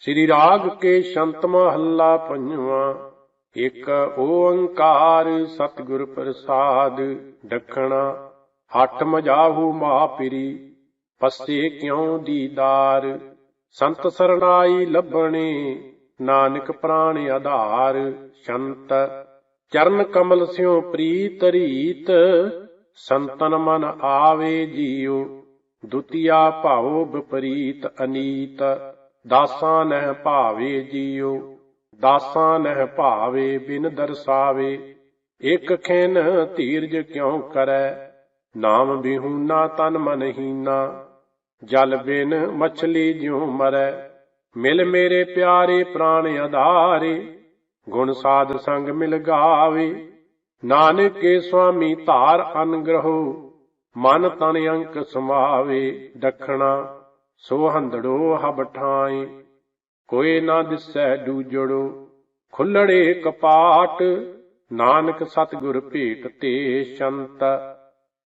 ਸ੍ਰੀ ਰਾਗ ਕੇ ਸ਼ੰਤ ਮਹੱਲਾ ਪੰਜਵਾਂ। ਇੱਕ ਓੰਕਾਰ ਸਤਿਗੁਰ ਪ੍ਰਸਾਦ ਡਖਣਾ। ਹੱਠ ਮਜਾਹੂ ਮਾਪਿਰੀ ਪਸੇ ਕਿਉ ਦੀਦਾਰ? ਸੰਤ ਸਰਣਾਈ ਲੱਭਣੇ, ਨਾਨਕ ਪ੍ਰਾਣ ਆਧਾਰ। ਸ਼ੰਤ ਚਰਨ ਕਮਲ ਸਿਉ ਪ੍ਰੀਤ ਰੀਤ, ਸੰਤਨ ਮਨ ਆਵੇ ਜੀਉ। ਦੁਤੀਆ ਭਾਉ ਵਿਪਰੀਤ ਅਨੀਤ। ਦਾਸਾਂ ਨਹਿ ਭਾਵੇ ਜੀਉ ਦਾਸਾਂ ਨਹਿ ਭਾਵੇ ਬਿਨ ਦਰਸਾਵੇ। ਇਕ ਖਿਨ ਧੀਰਜ ਕਿਉ ਕਰੈ? ਨਾਮ ਬਿਹੂਨਾ ਤਨ ਮਨ ਹੀਨਾ। ਜਲ ਬਿਨ ਮਛਲੀ ਜਿਉ ਮਰੈ। ਮਿਲ ਮੇਰੇ ਪਿਆਰੇ ਪ੍ਰਾਣ ਆਧਾਰੇ। ਗੁਣ ਸਾਧ ਸੰਗ ਮਿਲ ਗਾਵੇ। ਨਾਨਕ ਕੇ ਸੁਆਮੀ ਧਾਰ ਅਨਗ੍ਰਹੋ। ਮਨ ਤਨ ਅੰਕ ਸਮਾਵੇ। ਦਖਣਾ ਸੋ ਹੰਦੜੋ ਹਬ ਕੋਈ ਨਾ ਦਿਸੈ ਦੂਜੜੋ, ਖੁੱਲੜੇ ਕਪਾਟ, ਨਾਨਕ ਸਤਿਗੁਰ ਭੇਟ ਤੇ ਸ਼ੰਤ।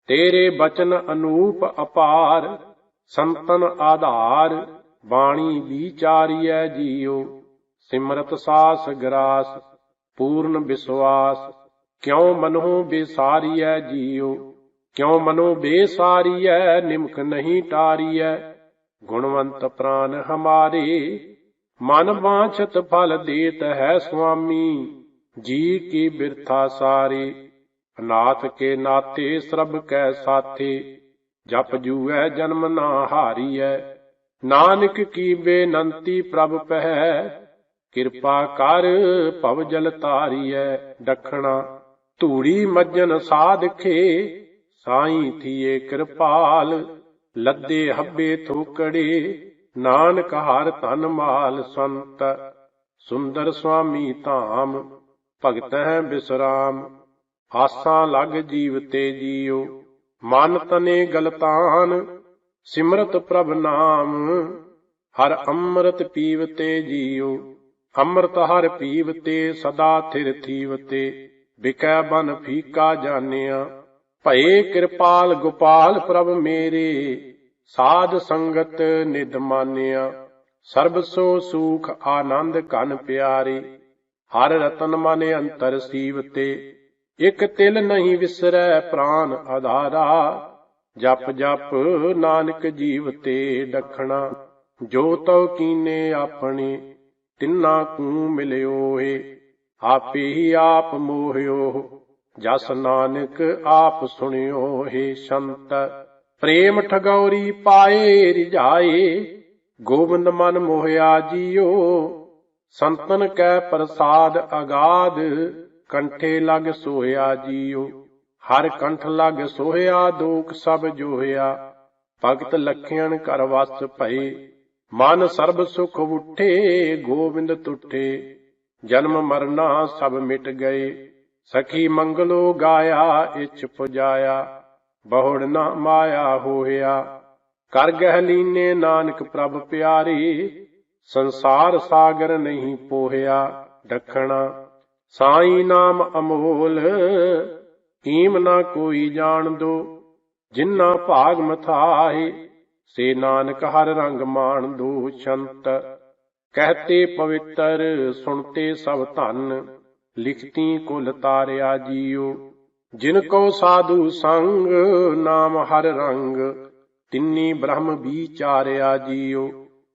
ਤੇਰੇ ਬਚਨ ਅਨੂਪ ਅਪਾਰ, ਸੰਤਨ ਆਧਾਰ, ਬਾਣੀ ਵਿਚਾਰੀਐ ਜੀਉ ਸਿਮਰਤ ਸਾਸ ਗਰਾਸ, ਪੂਰਨ ਵਿਸ਼ਵਾਸ ਕਿਉ ਮਨਹੁ ਬੇਸਾਰੀਐ ਜੀਉ ਕਿਉ ਮਨੋ ਬੇਸਾਰੀਐ, ਨਿਮਕ ਨਹੀਂ ਟਾਰੀਐ? ਗੁਣਵੰਤ ਪ੍ਰਾਨ ਹਮਾਰੇ, ਮਨ ਬਾਛਤ ਫਲ ਦੇਤ ਹੈ ਸੁਆਮੀ, ਜੀ ਕੀ ਬਿਰਥਾ ਸਾਰੇ, ਅਨਾਥ ਕੇ ਨਾਤੇ ਸਰਬ ਕੈ ਸਾਥੇ, ਜਪ ਜੂਐ ਜਨਮ ਨਾ ਹਾਰੀਐ, ਨਾਨਕ ਕੀ ਬੇਨੰਤੀ ਪ੍ਰਭ ਪਹਿ, ਕਿਰਪਾ ਕਰ ਭਵ ਜਲ ਤਾਰੀਐ ਡਖਣਾ, ਧੂੜੀ ਮੱਜਨ ਸਾਧਖੇ, ਸਾਈ ਥੀਏ ਕਿਰਪਾਲ ਲੱਦੇ ਹੱਬੇ ਥੋਕੜੇ, ਨਾਨਕ ਹਰ ਧਨ ਮਾਲ ਸੰਤ, ਸੁੰਦਰ ਸੁਆਮੀ ਧਾਮ, ਭਗਤ ਹੈ ਬਿਸਰਾਮ, ਆਸਾਂ ਲਗ ਜੀਵ ਤੇ ਜੀਉ, ਮਨ ਤਨੇ ਗਲਤਾਨ, ਸਿਮਰਤ ਪ੍ਰਭ ਨਾਮ, ਹਰ ਅੰਮ੍ਰਿਤ ਪੀਵ ਤੇ ਜੀਉ, ਅੰਮ੍ਰਿਤ ਹਰ ਪੀਵ ਤੇ ਸਦਾ ਥਿਰ ਥੀਵ ਤੇ, ਬਿਕੈ ਬਨ ਫੀਕਾ ਜਾਣਿਆ। ਭਏ ਕਿਰਪਾਲ ਗੋਪਾਲ ਪ੍ਰਭ ਮੇਰੇ, ਸਾਧ ਸੰਗਤ ਨਿਦ ਮਾਨਿਆ, ਸਰਬ ਸੋ ਸੂਖ ਆਨੰਦ ਕਨ ਪਿਆਰੇ, ਹਰ ਰਤਨ ਮਨ ਅੰਤਰ ਸੀਵ ਤੇ ਇਕ ਤਿਲ ਨਹੀਂ ਵਿਸਰੈ ਪ੍ਰਾਨ ਆਧਾਰਾ, ਜਪ ਜਪ ਨਾਨਕ ਜੀਵ ਤੇ ਡਖਣਾ ਜੋ ਤਉ ਕੀਨੇ ਆਪਣੇ, ਤਿੰਨਾ ਕੂ ਮਿਲਿਓ ਏ ਆਪੇ ਹੀ ਆਪ ਮੋਹਿਓ। ਜਸ ਨਾਨਕ ਆਪ ਸੁਣਿਓ ਏ ਸੰਤ, ਪ੍ਰੇਮ ਠਗੌਰੀ ਪਾਏ ਰਿਝਾਏ, ਗੋਬਿੰਦ ਮਨ ਮੋਹਿਆ ਜੀਓ। ਸੰਤਨ ਕੈ ਪ੍ਰਸਾਦ ਅਗਾਧ, ਕੰਠੇ ਲਗ ਸੋਹਿਆ ਜੀਓ। ਹਰ ਕੰਠ ਲਗ ਸੋਹਿਆ ਦੋਖ ਸਭ ਜੋਹਿਆ। ਭਗਤ ਲਖਿਆਣ ਕਰ ਵਸ ਭਏ, ਮਨ ਸਰਬ ਸੁਖ ਉਠੇ, ਗੋਬਿੰਦ ਤੁਠੇ। ਜਨਮ ਮਰਨਾ ਸਭ ਮਿਟ ਗਏ। ਸਖੀ ਮੰਗਲੋ ਗਾਇਆ, ਇਛ ਪੁਜਾਇਆ, ਬਹੁੜ ਨਾ ਮਾਇਆ ਹੋਇਆ। ਕਰ ਗਹਿਲੀਨੇ ਨਾਨਕ ਪ੍ਰਭ ਪਿਆਰੀ, ਸੰਸਾਰ ਸਾਗਰ ਨਹੀਂ ਪੋਹਿਆ ਡਖਣਾ। ਸਾਈ ਨਾਮ ਅਮੋਲ ਕੀਮ ਨਾ ਕੋਈ ਜਾਣ ਦੋ। ਜਿਨ੍ਹਾਂ ਭਾਗ ਮਥਾਏ ਸੇ ਨਾਨਕ ਹਰ ਰੰਗ ਮਾਣ ਦੋ। ਸ਼ੰਤ ਕਹਤੇ ਪਵਿੱਤਰ, ਸੁਣਤੇ ਸਭ ਧਨ। ਲਿਖਤੀ ਕੁਲ ਤਾਰਿਆ ਜੀਓ ਜਿਨ ਕੋ ਸਾਧੂ ਸੰਗ, ਨਾਮ ਹਰ ਰੰਗ। ਤਿੰਨੀ ਬ੍ਰਹਮ ਵਿਚਾਰਿਆ ਜੀਓ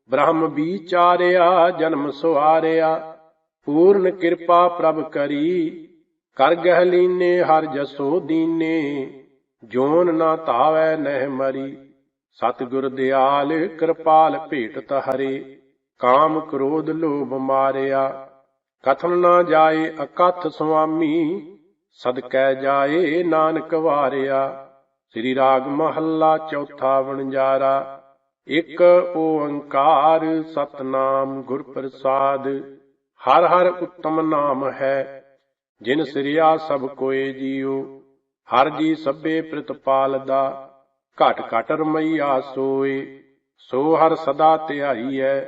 ਬ੍ਰਹਮ ਵਿਚਾਰਿਆ ਜਨਮ ਸੁਆਰਿਆ। ਪੂਰਨ ਕਿਰਪਾ ਪ੍ਰਭ ਕਰੀ, ਕਰ ਗਹਿ ਲੀਨੇ, ਹਰ ਜਸੋ ਦੀਨੇ। ਜੋਨ ਨਾ ਤਾਵੈ ਨਹਿ ਮਰੀ, ਸਤਿਗੁਰ ਦਿਆਲ ਕਿਰਪਾਲ ਭੇਟਤ ਹਰੇ। ਕਾਮ ਕ੍ਰੋਧ ਲੋਭ ਮਾਰਿਆ ਕਥਨ ਨਾ ਜਾਏ ਅਕਥ ਸੁਆਮੀ, ਸਦਕੈ ਜਾਏ ਨਾਨਕ ਵਾਰਿਆ। ਸ੍ਰੀ ਰਾਗ ਮਹੱਲਾ ਚੌਥਾ ਵਣਜਾਰਾ, ਇਕ ਓੰਕਾਰ ਸਤਨਾਮ ਗੁਰ ਪ੍ਰਸਾਦ ਹਰ ਹਰ ਉੱਤਮ ਨਾਮ ਹੈ, ਜਿਨ ਸ੍ਰਿਆ ਸਭ ਕੋਏ ਜੀਉ। ਹਰ ਜੀ ਸਭੇ ਪ੍ਰਤਪਾਲਦਾ ਘਟ ਘਟ ਰਮਈਆ ਸੋਏ। ਸੋ ਹਰ ਸਦਾ ਧਿਆਈਐ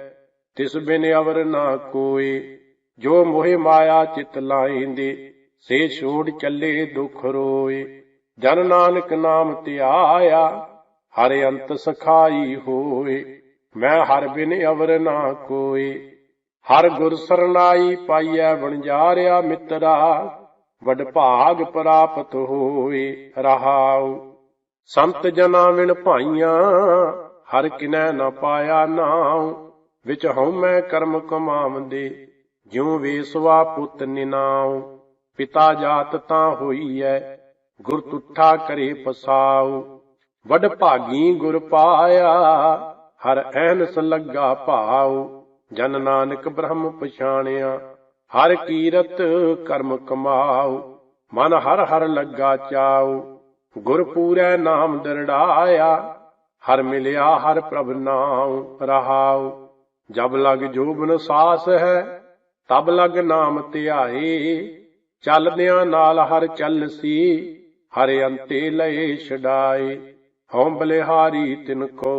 ਤਿਸ ਬਿਨ ਅਵਰ ਨਾ ਕੋਏ। ਜੋ ਮੋਹਿ ਮਾਇਆ ਚਿਤ ਲਾਇਂਦੇ, ਸੇ ਛੋੜ ਚੱਲੇ ਦੁਖ ਰੋਏ। ਜਨ ਨਾਨਕ ਨਾਮ ਧਿਆਇਆ, ਹਰ ਅੰਤ ਸਖਾਈ ਹੋਏ। ਮੈਂ ਹਰ ਬਿਨ ਅਵਰ ਨਾ ਕੋਏ। ਹਰ ਗੁਰ ਸਰਨਾਈ ਪਾਈਐ ਵਣਜਾਰਿਆ ਮਿੱਤਰਾ, ਵਡ ਭਾਗ ਪ੍ਰਾਪਤ ਹੋਏ ਰਹਾਉ। ਸੰਤ ਜਨਾ ਵਿਣ ਭਾਈਆਂ, ਹਰ ਕਿਨੈ ਨਾ ਪਾਇਆ ਨਾਉ। ਵਿਚ ਹਉਮੈ ਕਰਮ ਕਮਾਵੰਦੇ ਜਿਉ ਵੇਸਵਾ ਪੁੱਤ ਨਿਨਾਉ, ਪਿਤਾ ਜਾਤ ਤਾਂ ਹੋਈ ਐ ਗੁਰ ਤੁਠਾ ਕਰੇ ਪਸਾਉ ਵਡ ਭਾਗੀ ਗੁਰ ਪਾਇਆ, ਹਰ ਐਨਸ ਲੱਗਾ ਭਾਉ। ਜਨ ਨਾਨਕ ਬ੍ਰਹਮ ਪਛਾਣਿਆ, ਹਰ ਕੀਰਤ ਕਰਮ ਕਮਾਉ। ਮਨ ਹਰ ਹਰ ਲੱਗਾ ਚਾਉ, ਗੁਰ ਪੂਰੈ ਨਾਮ ਦਰੜਾਇਆ। ਹਰ ਮਿਲਿਆ ਹਰ ਪ੍ਰਭ ਨਾਮ ਰਹਾਉ। ਜਬ ਲਗ ਜੋਬਨ ਸਾਸ ਹੈ ਤਬ ਲਗ ਨਾਮ ਧਿਆਏ, ਚੱਲਦਿਆਂ ਨਾਲ ਹਰ ਚੱਲਸੀ ਹਰ ਅੰਤੇ ਲਏ ਛਡਾਏ, ਹਉ ਬਲਿਹਾਰੀ ਤਿਨ ਕੋ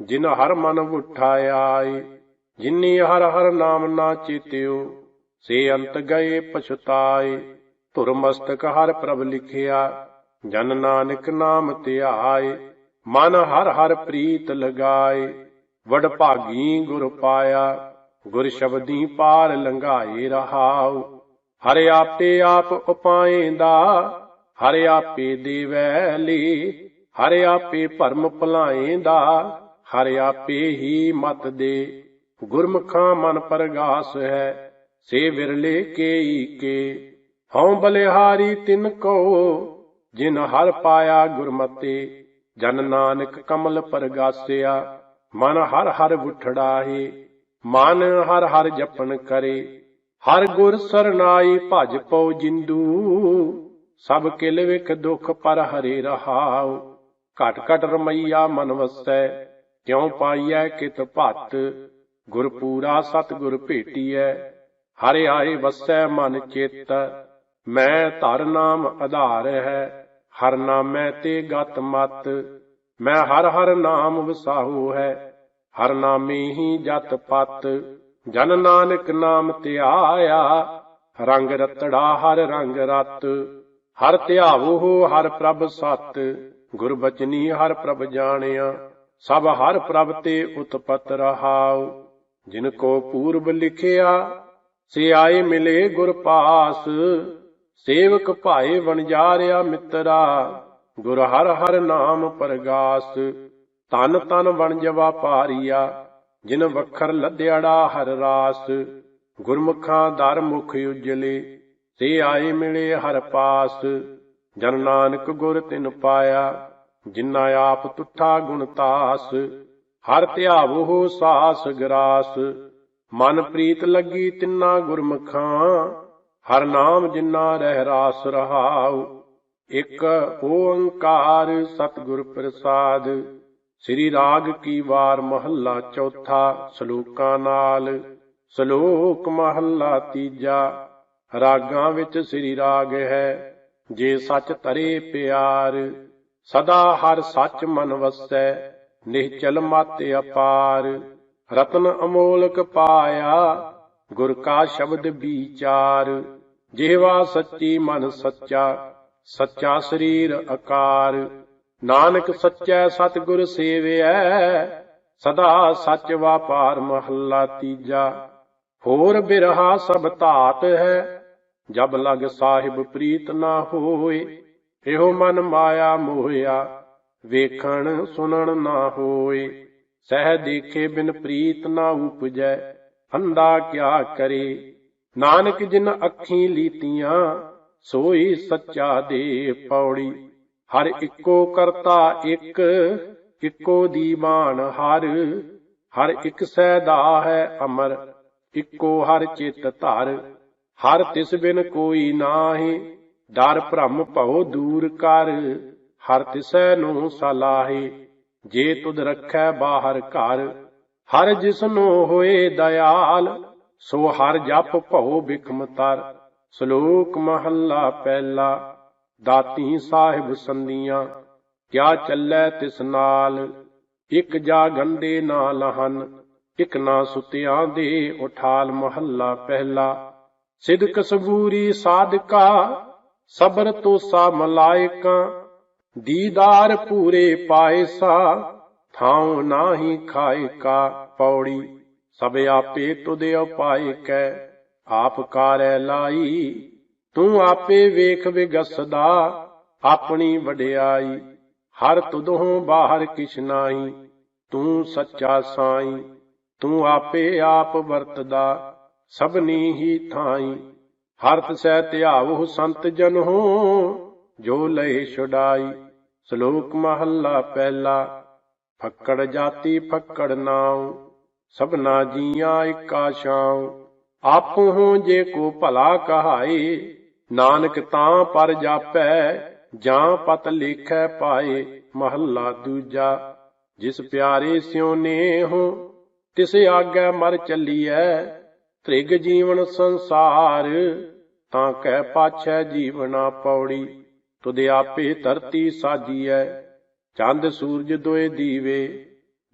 ਜਿਨ ਹਰ ਮਨ ਉਠਾਇਆਏ ਜਿਨੀ ਹਰ ਹਰ ਨਾਮ ਨਾ ਚੇਤਿਓ, ਸੇ ਅੰਤ ਗਏ ਪਛਤਾਏ, ਧੁਰ ਮਸਤਕ ਹਰ ਪ੍ਰਭ ਲਿਖਿਆ, ਜਨ ਨਾਨਕ ਨਾਮ ਧਿਆਏ, ਮਨ ਹਰ ਹਰ ਪ੍ਰੀਤ ਲਗਾਏ, ਵਡ ਭਾਗੀ ਗੁਰ ਪਾਇਆ ਗੁਰ ਸ਼ਬਦੀ ਪਾਰ ਲੰਘਾਏ ਰਹਾਉ। ਹਰਿ ਆਪੇ ਆਪ ਉਪਾਏਂਦਾ, ਹਰਿ ਆਪੇ ਦੇਵੈ ਲੀ। ਹਰਿ ਆਪੇ ਭਰਮ ਭੁਲਾਏਂਦਾ, ਹਰਿ ਆਪੇ ਹੀ ਮਤ ਦੇ। ਗੁਰਮੁਖਾਂ ਮਨ ਪਰਗਾਸ ਹੈ, ਸੇ ਵਿਰਲੇ ਕੇਈ ਕੇ ਹਉ ਬਲਿਹਾਰੀ ਤਿਨ ਕੋ, ਜਿਨ ਹਰ ਪਾਇਆ ਗੁਰਮਤੇ। ਜਨ ਨਾਨਕ ਕਮਲ ਪਰਗਾਸਿਆ, ਮਨ ਹਰ ਹਰ ਉਠੜਾਹੇ ਮਨ ਹਰ ਹਰ ਜਪਨ ਕਰੇ, ਹਰ ਗੁਰ ਸਰਨਾਈ ਭਜ ਪਉ ਜਿੰਦੂ, ਸਭ ਕਿਲ ਵਿਖ ਦੁਖ ਪਰ ਹਰੇ ਰਹਾਉ। ਘਟ ਘਟ ਰਮਈਆ ਮਨ ਵਸੈ, ਕਿਉ ਪਾਈਐ ਕਿਤ ਭਤ? ਗੁਰ ਪੂਰਾ ਸਤ ਗੁਰ ਭੇਟੀਐ, ਹਰਿ ਆਏ ਵਸੈ ਮਨ ਚੇਤ। ਮੈਂ ਧਰ ਨਾਮ ਆਧਾਰ ਹੈ, ਹਰ ਨਾਮੈ ਤੇ ਗਤ ਮਤ। ਮੈਂ ਹਰ ਹਰ ਨਾਮ ਵਸਾਹੂ ਹੈ ਹਰ ਨਾਮੇ ਹੀ ਜਤ ਪਤ, ਜਨ ਨਾਨਕ ਨਾਮ ਧਿਆਇਆ। ਰੰਗ ਰਤੜਾ ਹਰ ਰੰਗ ਰਤ, ਹਰ ਧਿਆਵੋ ਹਰ ਪ੍ਰਭ ਸਤ। ਗੁਰ ਬਚਨੀ ਹਰ ਪ੍ਰਭ ਜਾਣਿਆ, ਸਭ ਹਰ ਪ੍ਰਭ ਤੇ ਉਤਪਤ ਰਹਾਉ। ਜਿਨ ਕੋ ਪੂਰਬ ਲਿਖਿਆ ਸੇ ਆਏ ਮਿਲੇ ਗੁਰ ਪਾਸ। ਸੇਵਕ ਭਾਏ ਵਣਜਾਰਿਆ ਮਿੱਤਰਾ, ਗੁਰ ਹਰ ਹਰ ਨਾਮ ਪਰਗਾਸ। ਤਨ ਤਨ ਵਣ ਜਵਾ ਵਾਪਾਰੀਆ ਜਿਨ ਵਖਰ ਲੱਦਿਆੜਾ ਹਰ ਰਾਸ। ਗੁਰਮੁਖਾਂ ਦਰ ਮੁਖ ਉਜਲੇ, ਤੇ ਆਏ ਮਿਲੇ ਹਰ ਪਾਸ। ਜਨ ਨਾਨਕ ਗੁਰ ਤਿਨ ਪਾਇਆ ਜਿਨਾ ਆਪ ਤੁਠਾ ਗੁਣ ਤਾਸ। ਹਰ ਧਿਆਵੋ ਸਾਸ ਗਰਾਸ। ਮਨ ਪ੍ਰੀਤ ਲੱਗੀ ਤਿੰਨਾ ਗੁਰਮੁਖਾਂ, ਹਰ ਨਾਮ ਜਿਨਾ ਰਹਿ ਰਾਸ ਰਹਾਉ। ਇਕ ਓੰਕਾਰ ਸਤਿਗੁਰ ਪ੍ਰਸਾਦ। ਸ੍ਰੀ ਰਾਗ ਕੀ ਵਾਰ ਮਹੱਲਾ ਚੌਥਾ, ਸ਼ਲੋਕਾਂ ਨਾਲ। ਸ਼ਲੋਕ ਮਹੱਲਾ ਤੀਜਾ, ਰਾਗਾਂ ਵਿੱਚ ਸ੍ਰੀ ਰਾਗ ਹੈ, ਜੇ ਸੱਚ ਤਰੇ ਪਿਆਰ, ਸਦਾ ਹਰ ਸੱਚ ਮਨ ਵਸੈ, ਨਿਹਚਲ ਮਤ ਅਪਾਰ। ਰਤਨ ਅਮੋਲਕ ਪਾਇਆ, ਗੁਰ ਕਾ ਸ਼ਬਦ ਵਿਚਾਰ ਜਿਹਵਾ ਸੱਚੀ ਮਨ ਸੱਚਾ ਸੱਚਾ ਸਰੀਰ ਆਕਾਰ ਨਾਨਕ ਸੱਚੈ ਸਤਿਗੁਰ ਸੇਵਿਐ, ਸਦਾ ਸੱਚ ਵਾਪਾਰ ਮਹੱਲਾ ਤੀਜਾ। ਹੋਰ ਬਿਰਹਾ ਸਭ ਧਾਤ ਹੈ, ਜਬ ਲਗ ਸਾਹਿਬ ਪ੍ਰੀਤ ਨਾ ਹੋਏ, ਇਹੋ ਮਨ ਮਾਇਆ ਮੋਹਿਆ, ਵੇਖਣ ਸੁਣਨ ਨਾ ਹੋਏ। ਸਹਿ ਦੇਖੇ ਬਿਨ ਪ੍ਰੀਤ ਨਾ ਉਪਜੈ ਅੰਦਾ ਕਿਆ ਕਰੇ। ਨਾਨਕ ਜਿਨ ਅੱਖੀ ਲੀਤੀਆਂ, ਸੋਈ ਸੱਚਾ ਦੇ ਪੌੜੀ। ਹਰ ਇੱਕੋ ਕਰਤਾ ਇੱਕ, ਇੱਕੋ ਦੀਵਾਨ ਹਰ। ਹਰ ਇੱਕ ਦਾ ਹੈ ਅਮਰ, ਇੱਕੋ ਹਰ ਚਿਤ ਧਰ। ਹਰ ਤਿਸ ਬਿਨ ਕੋਈ ਨਾਹੀ, ਡਰ ਭ੍ਰਮ ਭਉ ਦੂਰ ਕਰ। ਹਰ ਤਿਸੈ ਨੂੰ ਸਲਾਹੇ, ਜੇ ਤੁਧ ਰੱਖੈ ਬਾਹਰ ਘਰ। ਹਰ ਜਿਸਨੂੰ ਹੋਏ ਦਇਆਲ, ਸੋ ਹਰ ਜਪ ਭਉ ਬਿਖਮ ਤਰ। ਸ਼ਲੋਕ ਮਹੱਲਾ ਪਹਿਲਾ। ਦਾਤੀ ਸਾਹਿਬ ਸੰਦੀਆਂ ਕਿਆ ਚੱਲੈ ਤਿਸ ਨਾਲ? ਇਕ ਜਾ ਗੰਦੇ ਨਾ ਲਹਨ, ਇਕ ਨਾ ਸੁਤਿਆਂ ਦੇ ਉਠਾਲ ਮਹੱਲਾ ਪਹਿਲਾ। ਸਿਦਕ ਸਬੂਰੀ ਸਾਧਕਾ, ਸਬਰ ਤੋਸਾ ਮਲਾਇਕਾ। ਦੀਦਾਰ ਪੂਰੇ ਪਾਇਸਾ ਥਾਉ ਨਾਹੀ ਖਾਇਕਾ ਪੌੜੀ। ਸਭ ਆਪੇ ਤੁਦੇ ਉਪਾਏ ਕੈ, ਆਪ ਕਾਰੈ ਲਾਈ ਤੂੰ ਆਪੇ ਵੇਖ ਵਿਗਸਦਾ, ਆਪਣੀ ਵਡਿਆਈ। ਹਰ ਤੁਧੋਂ ਬਾਹਰ ਕਿਛ ਨਾਹੀ, ਤੂੰ ਸੱਚਾ ਸਾਈ। ਤੂੰ ਆਪੇ ਆਪ ਵਰਤਦਾ, ਸਭਨੀ ਹੀ ਥਾਈ। ਹਰ ਤਸੈ ਧਿਆਵੋ ਸੰਤ ਜਨ ਹੋ ਜੋ ਲਏ ਛੁਡਾਈ। ਸ਼ਲੋਕ ਮਹੱਲਾ ਪਹਿਲਾ, ਫੱਕੜ ਜਾਤੀ ਫੱਕੜ ਨਾਉ। ਸਭਨਾ ਜੀਆਂ ਇਕਾ ਛਾਉ। ਆਪੋ ਜੇ ਕੋ ਭਲਾ ਕਹਾਏ ਨਾਨਕ ਤਾਂ ਪਰ ਜਾਪੈ, ਜਾਂ ਪਤ ਲੇਖੈ ਪਾਏ ਮਹੱਲਾ ਦੂਜਾ। ਜਿਸ ਪਿਆਰੇ ਸਿਉ ਨੇ ਹੋ ਤਿਸ ਆਗੈ ਮਰ ਚੱਲੀਐ। ਤ੍ਰਿਗ ਜੀਵਨ ਸੰਸਾਰ, ਤਾਂ ਕਹਿ ਪਾਛੈ ਜੀਵਨਾ ਪੌੜੀ। ਤੁਧ ਆਪੇ ਧਰਤੀ ਸਾਜੀਐ, ਚੰਦ ਸੂਰਜ ਦੋਏ ਦੀਵੇ।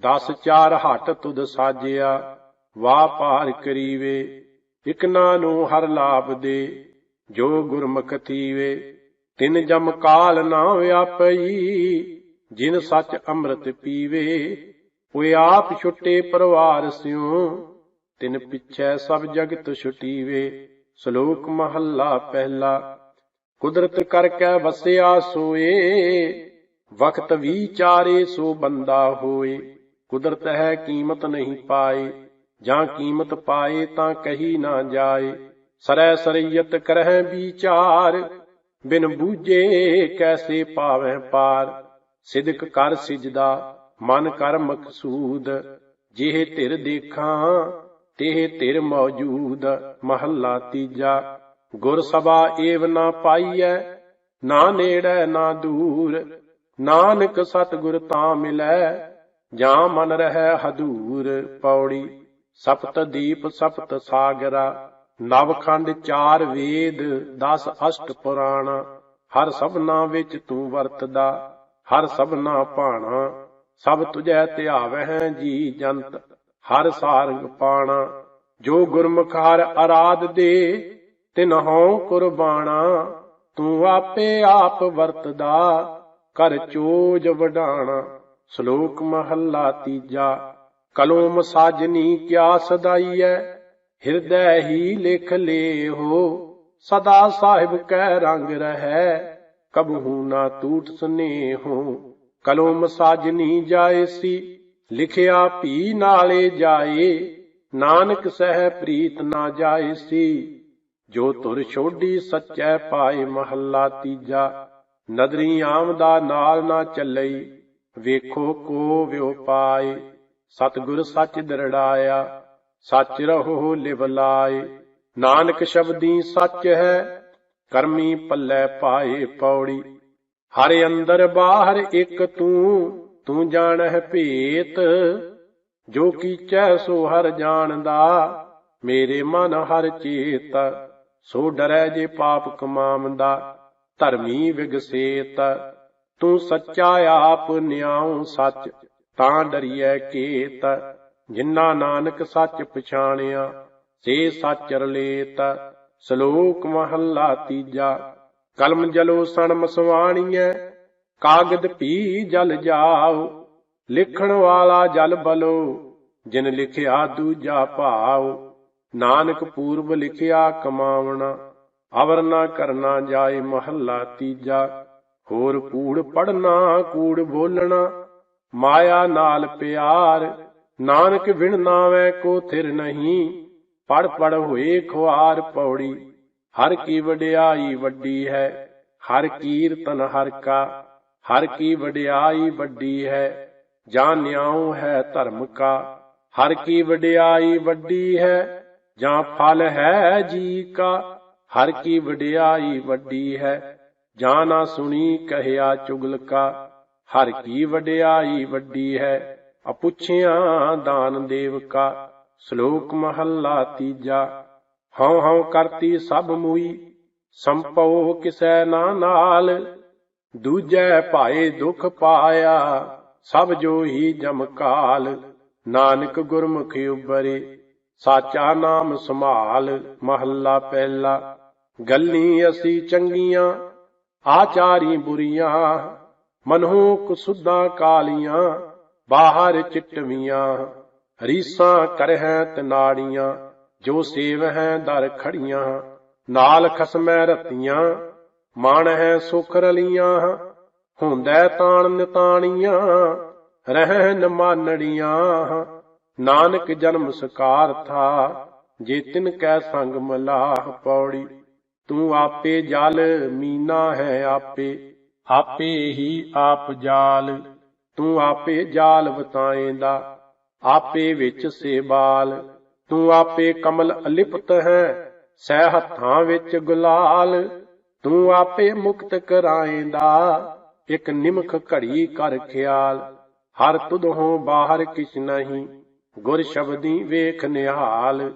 ਦਸ ਚਾਰ ਹੱਟ ਤੁਧ ਸਾਜਿਆ, ਵਾਹ ਪਾਰ ਕਰੀਵੇ। ਇਕ ਨੂੰ ਹਰ ਲਾਭ ਦੇ। ਜੋ ਗੁਰਮੁਖ ਥੀਵੇ, ਤਿਨ ਜਮ ਕਾਲ ਨਾ ਵਿਆਪਈ, ਜਿਨ ਸੱਚ ਅੰਮ੍ਰਿਤ ਪੀਵੇ ਹੋਏ ਆਪ ਛੁੱਟੇ ਪਰਿਵਾਰ ਸਿਉ, ਤਿਨ ਪਿਛੈ ਸਭ ਜਗਤ ਛੁਟੀਵੇ, ਸ਼ਲੋਕ ਮਹੱਲਾ ਪਹਿਲਾ, ਕੁਦਰਤ ਕਰਕੇ ਵਸਿਆ ਸੋਏ ਵਕਤ ਵਿਚਾਰੇ ਸੋ ਬੰਦਾ ਹੋਏ, ਕੁਦਰਤ ਹੈ ਕੀਮਤ ਨਹੀਂ ਪਾਏ, ਜਾਂ ਕੀਮਤ ਪਾਏ ਤਾਂ ਕਹੀ ਨਾ ਜਾਏ ਸਰੈ ਸਰਈਤ ਕਰਹਿ ਵਿਚਾਰ, ਬਿਨ ਬੂਝੇ ਕੈਸੇ ਪਾਵੈ ਪਾਰ। ਸਿਦਕ ਕਰ ਸਿਜਦਾ, ਮਨ ਕਰ ਮਕਸੂਦ, ਜਿਹੇ ਧਿਰ ਦੇਖਾਂ, ਤੇਹ ਧਿਰ ਮੌਜੂਦ, ਮਹੱਲਾ ਤੀਜਾ। ਗੁਰ ਸਭਾ ਏਵ ਨਾ ਪਾਈਐ, ਨਾ ਨੇੜੈ ਨਾ ਦੂਰ। ਨਾਨਕ ਸਤਿਗੁਰ ਤਾਂ ਮਿਲੈ, ਜਾਂ ਮਨ ਰਹਿ ਹਦੂਰ। ਪੌੜੀ, ਸਪਤ ਦੀਪ, ਸਪਤ ਸਾਗਰਾ। ਨਵਖੰਡ ਚਾਰ ਵੇਦ 10 ਅਸ਼ਟ ਪੁਰਾਣ, ਹਰ ਸਭਨਾ ਵਿੱਚ ਤੂੰ ਵਰਤਦਾ, ਹਰ ਸਭਨਾ ਭਾਣਾ, ਸਭ ਤੁਝੈ ਧਿਆਵਹਿ ਜੀ ਜੰਤ, ਹਰ ਸਾਰੰਗ ਪਾਣਾ, ਜੋ ਗੁਰਮੁਖ ਹਰ ਅਰਾਧ ਦੇ ਤਿਨਹੋਂ ਕੁਰਬਾਨਾ ਤੂੰ ਆਪੇ ਆਪ ਵਰਤਦਾ ਕਰ ਚੋਜ ਵਡਾਣਾ, ਸ਼ਲੋਕ ਮਹੱਲਾ ਤੀਜਾ, ਕਲੋਮ ਸਾਜਨੀ ਕਿਆ ਸਦਾਈਐ ਹਿਰਦੈ ਹੀ ਲਿਖ ਲੇਹੋ, ਸਦਾ ਸਾਹਿਬ ਕੈ ਰੰਗ ਰਹੈ, ਕਬਹੂ ਨਾ ਟੂਟ ਸਨੇਹੋ। ਕਲੋਮ ਸਾਜਨੀ ਜਾਏਸੀ ਲਿਖਿਆ ਭੀ ਨਾਲੇ ਜਾਏ, ਨਾਨਕ ਸਹਿ ਪ੍ਰੀਤ ਨਾ ਜਾਏਸੀ ਜੋ ਤੁਰ ਛੋਡੀ ਸੱਚੈ ਪਾਏ ਮਹੱਲਾ ਤੀਜਾ, ਨਦਰੀ ਆਮਦਾ ਨਾਲ ਨਾ ਚੱਲਈ, ਵੇਖੋ ਕੋ ਵਿਉ ਪਾਏ, ਸਤਿਗੁਰ ਸੱਚ ਦਰੜਾਇਆ। ਸੱਚ ਰਹੋ ਲਿਵ ਲਾਏ। ਨਾਨਕ ਸ਼ਬਦੀ ਸੱਚ ਹੈ, ਕਰਮੀ ਪੱਲੇ ਪਾਏ ਪੌੜੀ। ਹਰ ਅੰਦਰ ਬਾਹਰ ਇੱਕ ਤੂੰ ਤੂੰ ਜਾਣਹਿ ਭੇਤ। ਜੋ ਕੀਚੈ ਸੋ ਹਰ ਜਾਣਦਾ, ਮੇਰੇ ਮਨ ਹਰ ਚੇਤ। ਸੋ ਡਰੈ ਜੇ ਪਾਪ ਕਮਾਵੰਦਾ ਧਰਮੀ ਵਿਗਸੇਤ। ਤੂੰ ਸੱਚਾ ਆਪ ਨਿਆਉ ਸੱਚ, ਤਾਂ ਡਰੀਐ ਕੇਤ। ਜਿਨ੍ਹਾਂ ਨਾਨਕ ਸੱਚ ਪਛਾਣਿਆ, ਸੇ ਸੱਚ ਰਲੇਤ, ਸ਼ਲੋਕ ਮਹੱਲਾ ਤੀਜਾ। ਕਲਮ ਜਲੋ ਸਣ ਮਸਵਾਣੀਐ, ਕਾਗਦ ਪੀ ਜਲ ਜਾਓ, ਲਿਖਣ ਵਾਲਾ ਜਲ ਬਲੋ, ਜਿਨ ਲਿਖਿਆ ਦੂਜਾ ਭਾਉ। ਨਾਨਕ ਪੂਰਬ ਲਿਖਿਆ ਕਮਾਵਣਾ, ਅਵਰ ਨਾ ਕਰਨਾ ਜਾਏ ਮਹੱਲਾ ਤੀਜਾ। ਹੋਰ ਕੂੜ ਪੜਨਾ ਕੂੜ ਬੋਲਣਾ, ਮਾਇਆ ਨਾਲ ਪਿਆਰ ਨਾਨਕ ਵਿਣ ਨਾਵੇਂ ਕੋ ਥਿਰ ਨਹੀਂ, ਪੜ ਪੜ ਹੋਏ ਖੁਆਰ ਪੌੜੀ, ਹਰ ਕੀ ਵਡਿਆਈ ਵੱਡੀ ਹੈ, ਹਰ ਕੀਰਤਨ ਹਰ ਕਾ, ਹਰ ਕੀ ਵਡਿਆਈ ਵੱਡੀ ਹੈ, ਜਾਂ ਨਿਆਉ ਹੈ ਧਰਮ ਕਾ, ਹਰ ਕੀ ਵਡਿਆਈ ਵੱਡੀ ਹੈ, ਜਾਂ ਫਲ ਹੈ ਜੀ ਕਾ, ਹਰ ਕੀ ਵਡਿਆਈ ਵੱਡੀ ਹੈ, ਜਾਂ ਨਾ ਸੁਣੀ ਕਹਿਆ ਚੁਗਲ ਕਾ, ਹਰ ਕੀ ਵਡਿਆਈ ਵੱਡੀ ਹੈ ਅਪੁੱਛਿਆ ਦਾਨ ਦੇਵ ਕਾ, ਸ਼ਲੋਕ ਮਹੱਲਾ ਤੀਜਾ। ਹਉ ਹਉ ਕਰਤੀ ਸਭ ਮੂਈ, ਸੰਪਉ ਕਿਸੈ ਨਾ ਨਾਲ। ਦੂਜੈ ਭਾਏ ਦੁਖ ਪਾਇਆ, ਸਭ ਜੋ ਹੀ ਜਮ ਕਾਲ। ਨਾਨਕ ਗੁਰਮੁਖ ਉਬਰੇ ਸਾਚਾ ਨਾਮ ਸੰਭਾਲ। ਮਹੱਲਾ ਪਹਿਲਾ, ਗੱਲੀ ਅਸੀਂ ਚੰਗੀਆਂ, ਆਚਾਰੀ ਬੁਰੀਆਂ। ਮਨਹੂ ਕੁਸੁੱਧਾਂ ਕਾਲੀਆਂ ਬਾਹਰ ਚਿਟਵੀਆਂ ਰੀਸਾਂ ਕਰਹਿ ਤਨਾੜੀਆਂ, ਜੋ ਸੇਵ ਹੈ ਦਰ ਖੜੀਆਂ, ਨਾਲ ਖਸਮੈ ਰਤੀਆਂ ਮਨ ਹੈ ਸੁਖ ਰਲੀਆਂ, ਹੁੰਦੈ ਤਾਣ ਨਿਤਾਣੀਆਂ ਰਹਿਨ ਮਾਨੜੀਆਂ, ਨਾਨਕ ਜਨਮ ਸਕਾਰ ਥਾ, ਜੇ ਤਿਨ ਕੈ ਸੰਗ ਮਲਾਹ ਪੌੜੀ, ਤੂੰ ਆਪੇ ਜਲ, ਮੀਨਾ ਹੈ ਆਪੇ ਆਪੇ ਹੀ ਆਪ ਜਾਲ। ਤੂੰ ਆਪੇ ਜਾਲ ਵਤਾਏਂਦਾ, ਆਪੇ ਵਿੱਚ ਸੇਬਾਲ। ਤੂੰ ਆਪੇ ਕਮਲ ਅਲਿਪਤ ਹੈ ਸਹਿ ਹੱਥਾਂ ਵਿੱਚ ਗੁਲਾਲ। ਤੂੰ ਆਪੇ ਮੁਕਤ ਕਰਾਏਂਦਾ, ਇਕ ਨਿਮਖ ਘੜੀ ਕਰ ਖਿਆਲ। ਹਰ ਤੁਧੋਂ ਬਾਹਰ ਕਿਛ ਨਹੀਂ, ਗੁਰ ਸ਼ਬਦੀ ਵੇਖ ਨਿਹਾਲ।